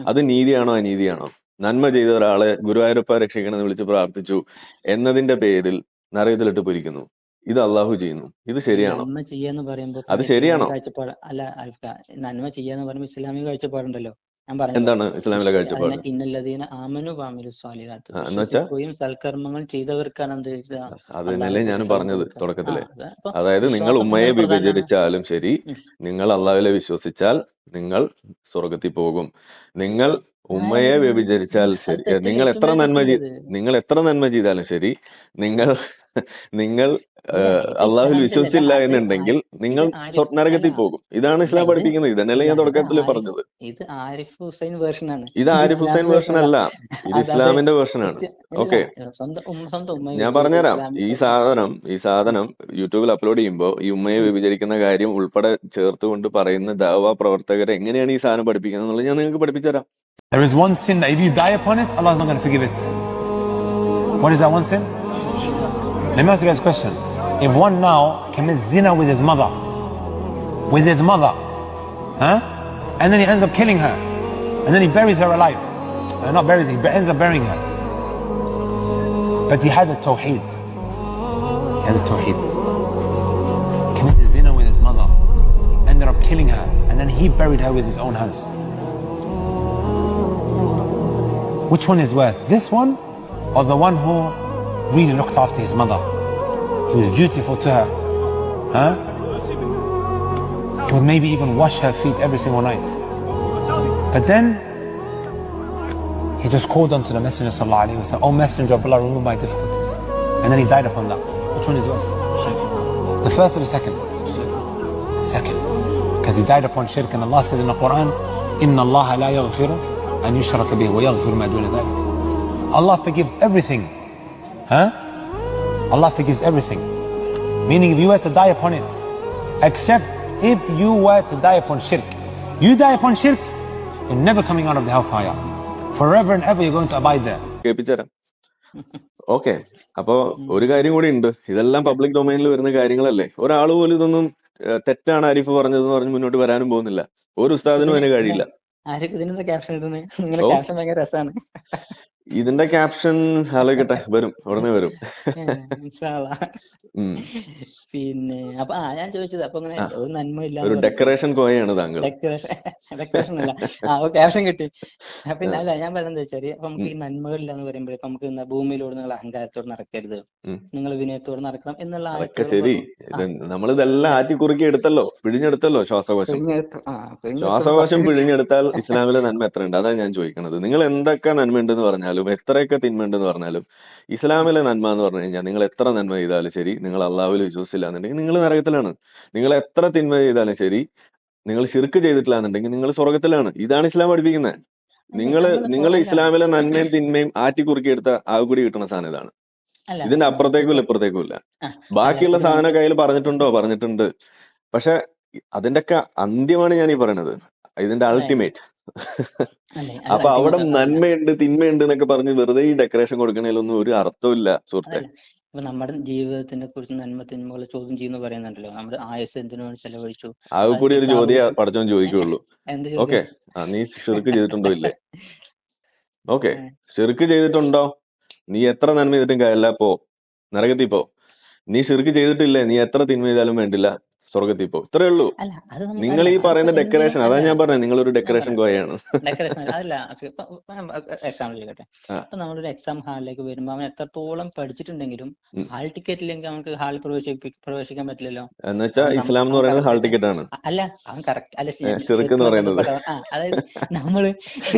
അത് നീതിയാണോ അനീതിയാണോ? നന്മ ചെയ്ത ഒരാളെ ഗുരുവായൂരപ്പ രക്ഷിക്കണമെന്ന് വിളിച്ച് പ്രാർത്ഥിച്ചു എന്നതിന്റെ പേരിൽ നരകത്തിലിട്ട് പൊരിക്കുന്നു. ഇത് അള്ളാഹു ചെയ്യുന്നു. ഇത് ശരിയാണോ? നന്മ ചെയ്യാന്ന് പറയുമ്പോൾ അത് ശരിയാണോ? കാഴ്ചപ്പാട് അല്ല നന്മ ചെയ്യാന്ന് പറയുമ്പോൾ ഇസ്ലാമിക കാഴ്ചപ്പാടുണ്ടല്ലോ. ഞാൻ പറഞ്ഞു എന്താണ് ഇസ്ലാമിലെ കാഴ്ചപ്പാട്? ഇന്നല്ലതീന ആമനു സ്വാലിഹാത്ത്. സൽക്കർമ്മങ്ങൾ ചെയ്തവർക്കാണ് എന്ത് അത് തന്നെയല്ലേ ഞാൻ പറഞ്ഞത് തുടക്കത്തിൽ. അതായത് നിങ്ങൾ ഉമ്മയെ വിഭജിച്ചാലും ശരി നിങ്ങൾ അള്ളാഹുവിലെ വിശ്വസിച്ചാൽ നിങ്ങൾ സ്വർഗത്തിൽ പോകും. നിങ്ങൾ ഉമ്മയെ വിഭജിച്ചാൽ വ്യഭിചരിച്ചാൽ ശരി നിങ്ങൾ എത്ര നന്മ നിങ്ങൾ എത്ര നന്മ ചെയ്താലും ശരി നിങ്ങൾ നിങ്ങൾ ഇസ്ലാമിന്റെ വിശ്വസിച്ചില്ല എന്നുണ്ടെങ്കിൽ നിങ്ങൾ ആരിഫ് സ്വ- നരകത്തിൽ അല്ല പോകും. ഇതാണ് ഇസ്ലാം പഠിപ്പിക്കുന്നത്. ഇതന്നെയല്ലേ ഞാൻ തുടക്കത്തിൽ പറഞ്ഞത്? ഇത് ആരിഫ് ഹുസൈൻ വേർഷൻ ആണ്. ഇത് ആരിഫ് ഹുസൈൻ വേർഷൻ അല്ല. ഇത് ഇസ്ലാമിന്റെ വേർഷൻ ആണ്. ഓക്കെ. ഞാൻ പറഞ്ഞുതരാം. ഈ സാധനം ഈ സാധനം യൂട്യൂബിൽ അപ്ലോഡ് ചെയ്യുമ്പോൾ ഈ ഉമ്മയെ വ്യഭിചരിക്കുന്ന കാര്യം ഉൾപ്പെടെ ചേർത്തുകൊണ്ട് പറയുന്ന ദാവ പ്രവർത്തകരെ എങ്ങനെയാണ് ഈ സാധനം പഠിപ്പിക്കുന്നത് എന്നുള്ളത് ഞാൻ നിങ്ങൾക്ക് പഠിപ്പിച്ചുതരാം. There is one sin that if you die upon it, Allah is not going to forgive it. What is that one sin? Let me ask you guys a question. If one now commits zina with his mother, with his mother, huh? And then he ends up killing her, and then he buries her alive. Uh, not buries, he ends up burying her. But he had the tawheed. He had the tawheed. Committed zina with his mother, ended up killing her, and then he buried her with his own hands. Which one is worth? This one or the one who really looked after his mother? He was dutiful to her. Huh? He would maybe even wash her feet every single night. But then he just called unto the Messenger Sallallahu Alaihi Wasallam, Oh Messenger of Allah, remove my difficulties. And then he died upon that. Which one is worse? The first or the second? Second. Because he died upon shirk and Allah says in the Quran, إن الله لا يغفر أن يشرك به ويغفر ما دون ذلك. Allah forgives everything. Huh? Allah forgives everything. Meaning if you were to die upon it, except if you were to die upon shirk. You die upon shirk, you're never coming out of the hellfire. Forever and ever you're going to abide there. കേൾപ്പിച്ചുതരാം okay അപ്പോ ഒരു കാര്യം കൂടി ഉണ്ട് ഇതെല്ലാം public ഡൊമൈനിൽ വരുന്ന കാര്യങ്ങളല്ലേ ഒരാൾ പോലും ഇതൊന്നും തെറ്റാണ് ആരിഫ് പറഞ്ഞതെന്ന് പറഞ്ഞ് മുന്നോട്ട് വരാനും പോകുന്നില്ല ഒരു ഉസ്താദിനും അതിന് കഴിയില്ല ആരൊക്കെ ഇതിനെന്താ ക്യാപ്ഷൻ ഇടുന്നത് ക്യാപ്ഷൻ ഭയങ്കര രസമാണ് ഇതിന്റെ ക്യാപ്ഷൻ ആലോചിക്കട്ടെ വരും ഉടനെ വരും. <laughs> പിന്നെ അപ്പൊ ആ ഞാൻ ചോദിച്ചത് അപ്പൊ അങ്ങനെ. ഒരു നന്മ ഇല്ല ഒരു ഡെക്കറേഷൻ കോയാണ് താങ്കൾ. ഡെക്കറേഷൻ ഡെക്കറേഷൻ <laughs> അല്ല. ആ ക്യാപ്ഷൻ കിട്ടി. പിന്നെ അല്ല ഞാൻ പറയുന്നത് വെച്ചാൽ അപ്പൊ നമുക്ക് ഈ നന്മകളില്ല എന്ന് പറയുമ്പോൾ ഇപ്പൊ നമുക്ക് ഭൂമിയിലൂടെ നിങ്ങൾ അഹങ്കാരത്തോട് നടക്കരുത്. നിങ്ങൾ വിനയത്തോട് നടക്കണം എന്നുള്ള അതൊക്കെ ശരി. നമ്മൾ ഇതെല്ലാം ആറ്റി കുറുക്കി എടുത്തല്ലോ പിഴിഞ്ഞെടുത്തല്ലോ ശ്വാസകോശം. ശ്വാസകോശം പിഴിഞ്ഞെടുത്താൽ ഇസ്ലാമിലെ നന്മ എത്ര ഉണ്ട് അതാ ഞാൻ ചോദിക്കണത്. നിങ്ങൾ എന്തൊക്കെ നന്മ ഉണ്ടെന്ന് പറഞ്ഞാലും എത്രയൊക്കെ തിന്മ ഉണ്ടെന്ന് പറഞ്ഞാലും ഇസ്ലാമിലെ നന്മ എന്ന് പറഞ്ഞു കഴിഞ്ഞാൽ നിങ്ങൾ എത്ര നന്മ ചെയ്താലും ശരി നിങ്ങൾ അള്ളാഹുവിൽ വിശ്വസിച്ചില്ല എന്നുണ്ടെങ്കിൽ നിങ്ങൾ നരകത്തിലാണ്. നിങ്ങൾ എത്ര തിന്മ ചെയ്താലും ശരി നിങ്ങൾ ശിർക്ക് ചെയ്തിട്ടില്ല എന്നുണ്ടെങ്കിൽ നിങ്ങൾ സ്വർഗത്തിലാണ് ഇതാണ് ഇസ്ലാം പഠിപ്പിക്കുന്നത്. നിങ്ങൾ നിങ്ങൾ ഇസ്ലാമിലെ നന്മയും തിന്മയും ആറ്റി കുറുക്കി എടുത്ത ആ കൂടി കിട്ടുന്ന സാധനം ഇതാണ് ഇതിന്റെ അപ്പുറത്തേക്കും ഇല്ല ഇപ്പുറത്തേക്കും ഇല്ല ബാക്കിയുള്ള സാധനം കയ്യിൽ പറഞ്ഞിട്ടുണ്ടോ? പറഞ്ഞിട്ടുണ്ട്. പക്ഷെ അതിന്റെയൊക്കെ അന്ത്യമാണ് ഞാൻ ഈ പറയണത്. ഇതിന്റെ അൾട്ടിമേറ്റ് അപ്പൊ അവിടെ നന്മയുണ്ട് തിന്മയുണ്ട് എന്നൊക്കെ പറഞ്ഞ് വെറുതെ ഈ ഡെക്കറേഷൻ കൊടുക്കണേലൊന്നും ഒരു അർത്ഥമില്ല സുഹൃത്തെ. ഇപ്പൊ നമ്മുടെ ജീവിതത്തിനെ കുറിച്ച് നന്മ തിന്മകൾ ചോദ്യം ചെയ്യുന്നു പറയുന്നുണ്ടല്ലോ. നമ്മുടെ ആയുസ് എന്തിനു വേണ്ടി ചെലവഴിച്ചു? അത് കൂടി ഒരു ചോദ്യം പടച്ചോൻ ചോദിക്കുള്ളൂ. ഓക്കെ. നീ ഷിർക്ക് ചെയ്തിട്ടുണ്ടോ ഇല്ലേ? <laughs> ഓക്കെ. ചെറുക്ക് ഷിർക്ക് ചെയ്തിട്ടുണ്ടോ? നീ എത്ര നന്മ ചെയ്തിട്ടും കാര്യമില്ല. പോ. നരകത്തിൽ പോ. നീ ഷിർക്ക് ചെയ്തിട്ടില്ലേ? നീ എത്ര തിന്മ ചെയ്താലും വേണ്ടില്ല. സ്വർഗത്തിൽ പോകും ഇത്രേ ഉള്ളൂ നിങ്ങൾ ഈ പറയുന്ന ഡെക്കറേഷൻ അതാ ഞാൻ പറഞ്ഞത്. നിങ്ങൾ ഒരു ഡെക്കറേഷൻ ഗോയാണ് ഡെക്കറേഷൻ അതല്ല എക്സാമ്പിൾ. അപ്പൊ നമ്മളൊരു എക്സാം ഹാളിലേക്ക് വരുമ്പോ അവൻ എത്രത്തോളം പഠിച്ചിട്ടുണ്ടെങ്കിലും ഹാൾ ടിക്കറ്റ് ഇല്ലെങ്കിൽ അവൻക്ക് ഹാളിൽ പ്രവേശിക്കാൻ പറ്റില്ലല്ലോ. എന്ന് വെച്ചാൽ ഇസ്ലാം എന്ന് പറയുന്നത് ഹാൾ ടിക്കറ്റ് ആണ്. അല്ല അവൻ കറക്റ്റ് അല്ല ഷിർക്ക് എന്ന് പറയുന്നത്. അതായത് നമ്മൾ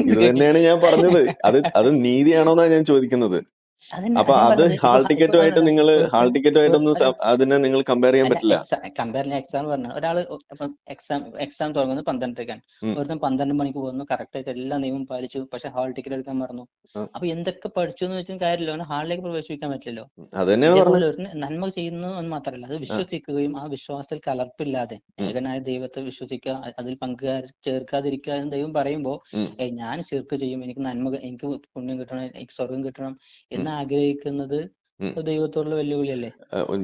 ഇത് തന്നെയാണ് ഞാൻ പറഞ്ഞത്. അത് അത് നീതിയാണോന്നാണ് ഞാൻ ചോദിക്കുന്നത്. അപ്പൊ അതാ ഹാൾ ടിക്കറ്റുമായിട്ട് നിങ്ങൾ ഹാൾ ടിക്കറ്റുമായിട്ടൊന്നും ആയിട്ടൊന്നും അതിനെ നിങ്ങൾ കമ്പയർ ചെയ്യാൻ പറ്റില്ല. കമ്പയർ ചെയ്യാൻ എക്സാം പറഞ്ഞു ഒരാൾ എക്സാം എക്സാം തുടങ്ങുന്നത് പന്ത്രണ്ടരക്കാണ്. ഉം. ഒരുത്തൻ പന്ത്രണ്ട് മണിക്ക് പോകുന്നു. കറക്റ്റ് ആയിട്ട് എല്ലാ നിയമവും പാലിച്ചു. പക്ഷെ ഹാൾ ടിക്കറ്റ് എടുക്കാൻ മറന്നു. അപ്പൊ എന്തൊക്കെ പഠിച്ചു എന്ന് വെച്ചാൽ കാര്യമില്ല. അവന് ഹാളിലേക്ക് പ്രവേശിക്കാൻ പറ്റില്ലല്ലോ. നന്മ ചെയ്യുന്നു എന്ന് മാത്രമല്ല അത് വിശ്വസിക്കുകയും ആ വിശ്വാസത്തിൽ കലർപ്പില്ലാതെ. ഏകനായ ദൈവത്തെ വിശ്വസിക്കുക അതിൽ പങ്കുകാർ ചേർക്കാതിരിക്കുക എന്ന് ദൈവം പറയുമ്പോ ഞാൻ ചേർക്ക് ചെയ്യും. എനിക്ക് നന്മ എനിക്ക് പുണ്യം കിട്ടണം എനിക്ക് സ്വർഗം കിട്ടണം എന്ന് ആഗ്രഹിക്കുന്നത്. ദൈവത്തോടുള്ള വെല്ലുവിളിയല്ലേ?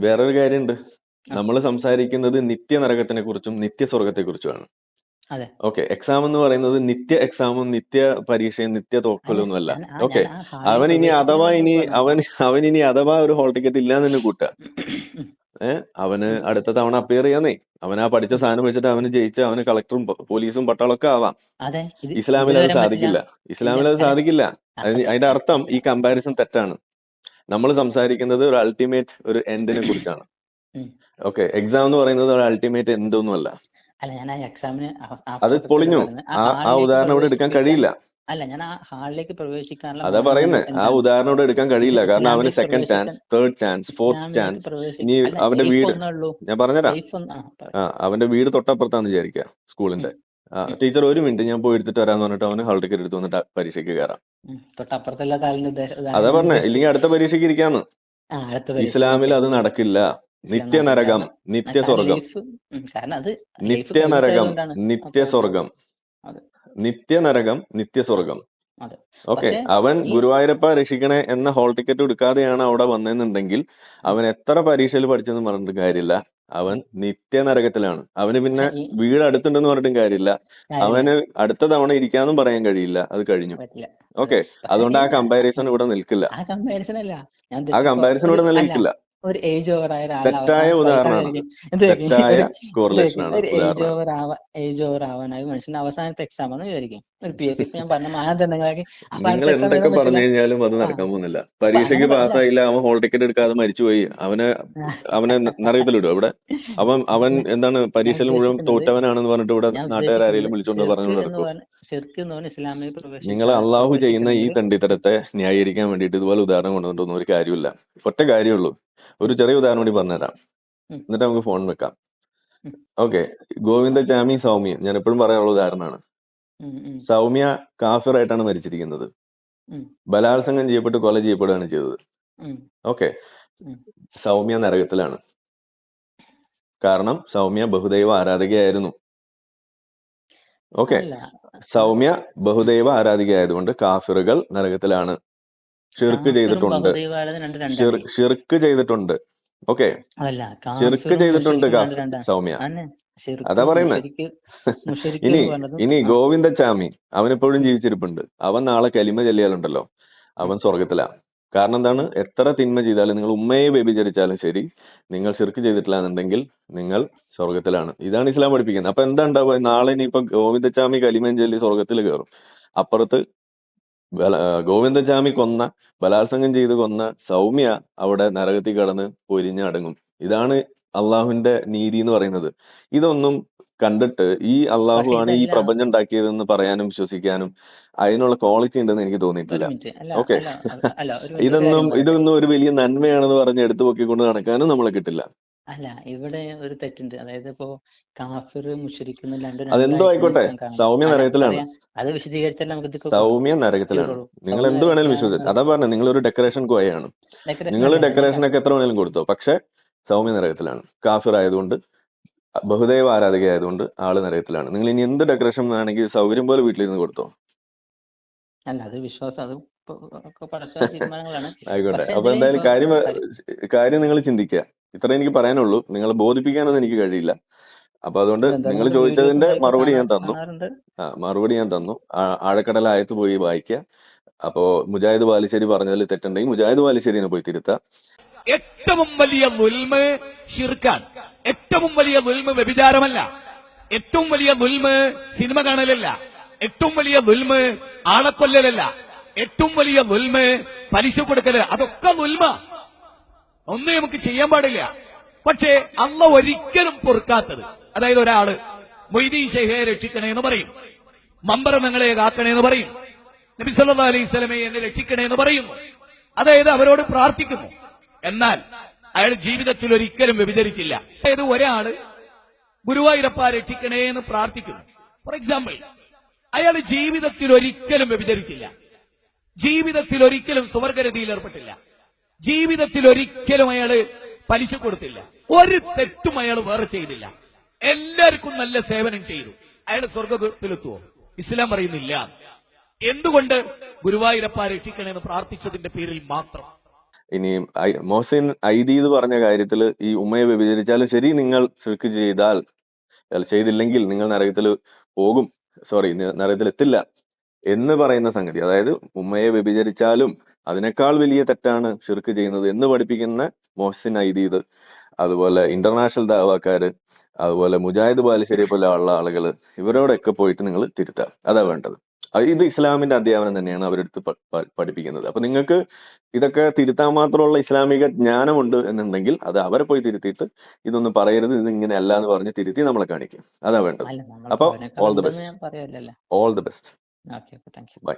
വേറൊരു കാര്യമുണ്ട് നമ്മൾ സംസാരിക്കുന്നത് നിത്യ നരകത്തിനെ കുറിച്ചും നിത്യ സ്വർഗത്തെ കുറിച്ചുമാണ് അതെ. ഓക്കെ എക്സാം എന്ന് പറയുന്നത് നിത്യ എക്സാമും നിത്യ പരീക്ഷയും നിത്യ തോക്കലൊന്നും അല്ല ഓക്കെ അവൻ ഇനി അഥവാ ഇനി അവൻ അവൻ ഇനി അഥവാ ഒരു ഹോൾ ടിക്കറ്റ് ഇല്ലാന്ന് തന്നെ കൂട്ടുക. ഏഹ് അവന് അടുത്ത തവണ അപ്പിയർ ചെയ്യാന്നേ. അവൻ ആ പഠിച്ച സാധനം വെച്ചിട്ട് അവന് ജയിച്ച അവന് കളക്ടറും പോലീസും പട്ടാളൊക്കെ ആവാം. ഇസ്ലാമിൽ അത് സാധിക്കില്ല. ഇസ്ലാമിൽ അത് സാധിക്കില്ല. അതിന്റെ അർത്ഥം ഈ കമ്പാരിസൺ തെറ്റാണ്. നമ്മൾ സംസാരിക്കുന്നത് ഒരു അൾട്ടിമേറ്റ് ഒരു എൻഡിനെ കുറിച്ചാണ്. ഓക്കെ എക്സാം എന്ന് പറയുന്നത് ഒരു അൾട്ടിമേറ്റ് എൻഡ് ഒന്നുമല്ല അല്ല. ഞാൻ ആ എക്സാമിന് അത് പൊളിഞ്ഞു. ആ ഉദാഹരണം ഇവിടെ എടുക്കാൻ കഴിയില്ല. അല്ല ഞാൻ ആ ഹാളിലേക്ക് പ്രവേശിക്കാനുള്ള അതാ പറയുന്നത് ആ? ഉദാഹരണം ഇവിടെ എടുക്കാൻ കഴിയില്ല. കാരണം അവന് second chance third chance fourth chance ഇനി അവന്റെ വീട് ഞാൻ പറഞ്ഞുതരാം ആ, അവന്റെ വീട് തൊട്ടപ്പുറത്താന്ന് വിചാരിക്കുക സ്കൂളിന്റെ. ടീച്ചർ ഒരു മിനിറ്റ് ഞാൻ പോയി എടുത്തിട്ട് വരാന്ന് പറഞ്ഞിട്ട് അവന് ഹാൾ ടിക്കറ്റ് എടുത്ത് വന്നിട്ട് പരീക്ഷയ്ക്ക് കയറാം. അതാ പറഞ്ഞേ ഇല്ലെങ്കിൽ അടുത്ത പരീക്ഷയ്ക്ക് ഇരിക്കാന്ന്. ഇസ്ലാമിൽ അത് നടക്കില്ല. നിത്യ നരകം നിത്യ സ്വർഗം. നിത്യ നരകം നിത്യ സ്വർഗം. നിത്യ നരകം നിത്യ സ്വർഗം. ഓക്കെ. അവൻ ഗുരുവായൂരപ്പ രക്ഷിക്കണേ എന്ന ഹോൾ ടിക്കറ്റ് എടുക്കാതെയാണ് അവിടെ വന്നതെന്നുണ്ടെങ്കിൽ അവൻ എത്ര പരീക്ഷയിൽ പഠിച്ചെന്ന് പറഞ്ഞിട്ട് കാര്യമില്ല. അവൻ നിത്യ നരകത്തിലാണ് അവന് പിന്നെ വീട് അടുത്തുണ്ടെന്ന് പറഞ്ഞിട്ടും കാര്യമില്ല. അവന് അടുത്ത തവണ ഇരിക്കാന്നും പറയാൻ കഴിയില്ല. അത് കഴിഞ്ഞു. ഓക്കെ. അതുകൊണ്ട് ആ കമ്പാരിസൺ ഇവിടെ നിൽക്കില്ല. ആ കമ്പാരിസൺ അല്ല. ആ കമ്പാരിസൺ ഇവിടെ നിൽക്കില്ല ഒരു ഏജ് ഓവർ ആയ തെറ്റായ ഉദാഹരണമാണ്. തെറ്റായ കോറിലേഷൻ ആണ് ഓവർ ഏജ് ഓവർ ആവാനായി മനുഷ്യന്റെ അവസാനത്തെ എക്സാം ആണ് വിചാരിക്കും. നിങ്ങൾ എന്തൊക്കെ പറഞ്ഞു കഴിഞ്ഞാലും അത് നടക്കാൻ പോകുന്നില്ല. പരീക്ഷയ്ക്ക് പാസ്സായില്ല അവൻ ഹോൾ ടിക്കറ്റ് എടുക്കാതെ മരിച്ചുപോയി. അവന് അവനെ നരകത്തിലിടും ഇവിടെ? അവൻ അവൻ എന്താണ് പരീക്ഷയിൽ മുഴുവൻ തോറ്റവനാണെന്ന് പറഞ്ഞിട്ട് ഇവിടെ നാട്ടുകാർ ആരെങ്കിലും വിളിച്ചോണ്ട് പറഞ്ഞു നടക്കും. നിങ്ങൾ അള്ളാഹു ചെയ്യുന്ന ഈ തണ്ടിത്തരത്തെ ന്യായീകരിക്കാൻ വേണ്ടിയിട്ട് ഇതുപോലെ ഉദാഹരണം കൊണ്ടുവന്നിട്ടൊന്നും ഒരു കാര്യമില്ല. ഒറ്റ കാര്യമുള്ളൂ. ഒരു ചെറിയ ഉദാഹരണം കൂടി പറഞ്ഞുതരാം. എന്നിട്ട് നമുക്ക് ഫോൺ വെക്കാം. ഓക്കെ ഗോവിന്ദ ചാമി സൗമ്യ. ഞാൻ എപ്പോഴും പറയാനുള്ള ഉദാഹരണമാണ്. സൗമ്യ കാഫിറായിട്ടാണ് മരിച്ചിരിക്കുന്നത്. ബലാത്സംഗം ചെയ്യപ്പെട്ട് കൊല ചെയ്യപ്പെടുകയാണ് ചെയ്തത്. ഓക്കെ. സൗമ്യ നരകത്തിലാണ്. കാരണം സൗമ്യ ബഹുദൈവ ആരാധികയായിരുന്നു. ഓക്കെ. സൗമ്യ ബഹുദൈവ ആരാധികയായതുകൊണ്ട് കാഫിറുകൾ നരകത്തിലാണ്. ഷിർക്ക് ചെയ്തിട്ടുണ്ട്. ഷിർക്ക് ചെയ്തിട്ടുണ്ട്. ഓക്കെ. ചെറുക്ക് ഷിർക്ക് ചെയ്തിട്ടുണ്ട് സൗമ്യ. അതാ പറയുന്നത് ഇനി ഇനി ഗോവിന്ദച്ചാമി അവൻ എപ്പോഴും ജീവിച്ചിരിപ്പുണ്ട്. അവൻ നാളെ കലിമ ചെല്ലിയാലുണ്ടല്ലോ. അവൻ സ്വർഗത്തിലാ കാരണം എന്താണ്? എത്ര തിന്മ ചെയ്താലും നിങ്ങൾ ഉമ്മയെ വ്യഭിചരിച്ചാലും ശരി നിങ്ങൾ ശിർക്ക് ചെയ്തിട്ടില്ല എന്നുണ്ടെങ്കിൽ നിങ്ങൾ സ്വർഗത്തിലാണ് ഇതാണ് ഇസ്ലാം പഠിപ്പിക്കുന്നത്. അപ്പൊ എന്താ ഉണ്ടാവുക? നാളെ ഇനിയിപ്പൊ ഗോവിന്ദച്ചാമി കലിമ ചൊല്ലി സ്വർഗത്തിൽ കയറും. അപ്പുറത്ത് ആ, കൊന്ന ബലാത്സംഗം ചെയ്ത് കൊന്ന സൗമ്യ അവിടെ നരകത്തിൽ കടന്ന് പൊരിഞ്ഞടങ്ങും. ഇതാണ് അള്ളാഹുവിന്റെ നീതി എന്ന് പറയുന്നത്. ഇതൊന്നും കണ്ടിട്ട് ഈ അള്ളാഹു ആണ് ഈ പ്രപഞ്ചം ഉണ്ടാക്കിയതെന്ന് പറയാനും വിശ്വസിക്കാനും അതിനുള്ള ക്വാളിറ്റി ഉണ്ടെന്ന് എനിക്ക് തോന്നിയിട്ടില്ല. ഓക്കെ ഇതൊന്നും ഇതൊന്നും ഒരു വലിയ നന്മയാണെന്ന് പറഞ്ഞ് എടുത്തു പൊക്കിക്കൊണ്ട് നടക്കാനും നമ്മളെ കിട്ടില്ല. അല്ല ഇവിടെ ഒരു തെറ്റുണ്ട്. അതായത് ഇപ്പോ കാഫിർ മുഷരിക്കുന്ന രണ്ടും അതെന്തോ ആയിക്കോട്ടെ? സൗമ്യ നരകത്തിലാണ്. അത് വിശദീകരിച്ചാൽ നമുക്ക് സൗമ്യ നരകത്തിലാണ്. നിങ്ങൾ എന്ത് വേണേലും വിശ്വസിച്ചു. അതാ പറഞ്ഞ നിങ്ങൾ ഒരു ഡെക്കറേഷൻ കോയാണ് നിങ്ങൾ ഡെക്കറേഷൻ ഒക്കെ എത്ര വേണേലും കൊടുത്തോ. പക്ഷെ സൗമ്യ നരകത്തിലാണ്. കാഫിർ ആയതുകൊണ്ട് ബഹുദൈവ ആരാധിക ആയതുകൊണ്ട് ആൾ നരകത്തിലാണ്. നിങ്ങൾ ഇനി എന്ത് ഡെക്കറേഷൻ വേണമെങ്കിൽ സൗകര്യം പോലെ വീട്ടിലിരുന്ന് കൊടുത്തോ? അല്ല അത് വിശ്വാസം അത് ആയിക്കോട്ടെ. അപ്പൊ എന്തായാലും കാര്യം കാര്യം നിങ്ങൾ ചിന്തിക്കുക. ഇത്ര എനിക്ക് പറയാനുള്ളൂ. നിങ്ങളെ ബോധിപ്പിക്കാനൊന്നും എനിക്ക് കഴിയില്ല. അപ്പൊ അതുകൊണ്ട് നിങ്ങൾ ചോദിച്ചതിന്റെ മറുപടി ഞാൻ തന്നു. ആ മറുപടി ഞാൻ തന്നു. ആ- ആഴക്കടൽ ആയത്ത് പോയി വായിക്കുക അപ്പോ മുജാഹിദ് ബാലുശ്ശേരി പറഞ്ഞതിൽ തെറ്റുണ്ടെങ്കിൽ മുജാഹിദ് ബാലുശ്ശേരിനെ പോയി തിരുത്താം. ഏറ്റവും വലിയ നുൽമ ഷിർക്കാൻ ഏറ്റവും വലിയ നുൽമ വ്യഭിചാരമല്ല ഏറ്റവും വലിയ നുൽമ സിനിമ കാണലല്ല ഏറ്റവും വലിയ നുൽമ ആളക്കൊല്ലലല്ല ഏറ്റവും വലിയ നുൽമ പലിശ കൊടുക്കൽ അതൊക്കെ നുൽമ ഒന്നും നമുക്ക് ചെയ്യാൻ പാടില്ല. പക്ഷേ അല്ല ഒരിക്കലും പൊറുക്കാത്തത്. അതായത് ഒരാൾ മൊയ്തീൻ ഷെയ്ഖയെ രക്ഷിക്കണേ എന്ന് പറയും. മമ്പറ ഞങ്ങളെ കാക്കണേ എന്ന് പറയും. നബി സല്ലല്ലാഹു അലൈഹി സ്വലമെ എന്നെ രക്ഷിക്കണേ എന്ന് പറയുന്നു അതായത് അവരോട് പ്രാർത്ഥിക്കുന്നു. എന്നാൽ അയാൾ ജീവിതത്തിൽ ഒരിക്കലും വ്യഭിചരിച്ചില്ല. അതായത് ഒരാൾ ഗുരുവായൂരപ്പ രക്ഷിക്കണേ എന്ന് പ്രാർത്ഥിക്കുന്നു. ഫോർ എക്സാമ്പിൾ അയാൾ ജീവിതത്തിൽ ഒരിക്കലും വ്യഭിചരിച്ചില്ല. ജീവിതത്തിൽ ഒരിക്കലും സുവർഗരതിയിൽ ഏർപ്പെട്ടില്ല. ജീവിതത്തിൽ ഒരിക്കലും അയാൾ പലിശ കൊടുത്തില്ല. ഒരു തെറ്റും അയാൾ വേറെ ചെയ്തില്ല. എല്ലാവർക്കും നല്ല സേവനം ചെയ്തു. അയാൾ സ്വർഗത്തിലെത്തുവോ ഇസ്ലാം പറയുന്നില്ല. എന്തുകൊണ്ട് ഗുരുവായൂരപ്പ രക്ഷിക്കണമെന്ന് പ്രാർത്ഥിച്ചതിന്റെ പേരിൽ മാത്രം? ഇനി മോഹസിൻ ഐദി എന്ന് പറഞ്ഞ കാര്യത്തിൽ ഈ ഉമ്മയെ വ്യഭിചരിച്ചാലും ശരി നിങ്ങൾ ശിർക്ക് ചെയ്താൽ ചെയ്തില്ലെങ്കിൽ നിങ്ങൾ നരകത്തിൽ പോകും. സോറി നരകത്തിൽ എത്തില്ല എന്ന് പറയുന്ന സംഗതി. അതായത് ഉമ്മയെ വ്യഭിചരിച്ചാലും അതിനേക്കാൾ വലിയ തെറ്റാണ് ഷിർക്ക് ചെയ്യുന്നത് എന്ന് പഠിപ്പിക്കുന്ന മോഹസിൻ ഐദീദ് അതുപോലെ ഇന്റർനാഷണൽ ദാവാക്കാര് അതുപോലെ മുജാഹിദ് ബാലുശ്ശേരിയെ പോലെ ഉള്ള ആളുകൾ ഇവരോടൊക്കെ പോയിട്ട് നിങ്ങൾ തിരുത്താം. അതാ വേണ്ടത്. ഇത് ഇസ്ലാമിന്റെ അധ്യാപനം തന്നെയാണ് അവരെടുത്ത് പഠിപ്പിക്കുന്നത്. അപ്പൊ നിങ്ങൾക്ക് ഇതൊക്കെ തിരുത്താൻ മാത്രമുള്ള ഇസ്ലാമിക ജ്ഞാനമുണ്ട് എന്നുണ്ടെങ്കിൽ അത് അവരെ പോയി തിരുത്തിയിട്ട് ഇതൊന്നും പറയരുത് ഇത് ഇങ്ങനെ അല്ല എന്ന് പറഞ്ഞ് തിരുത്തി നമ്മളെ കാണിക്കും. അതാ വേണ്ടത്. അപ്പൊ all the best all the best bye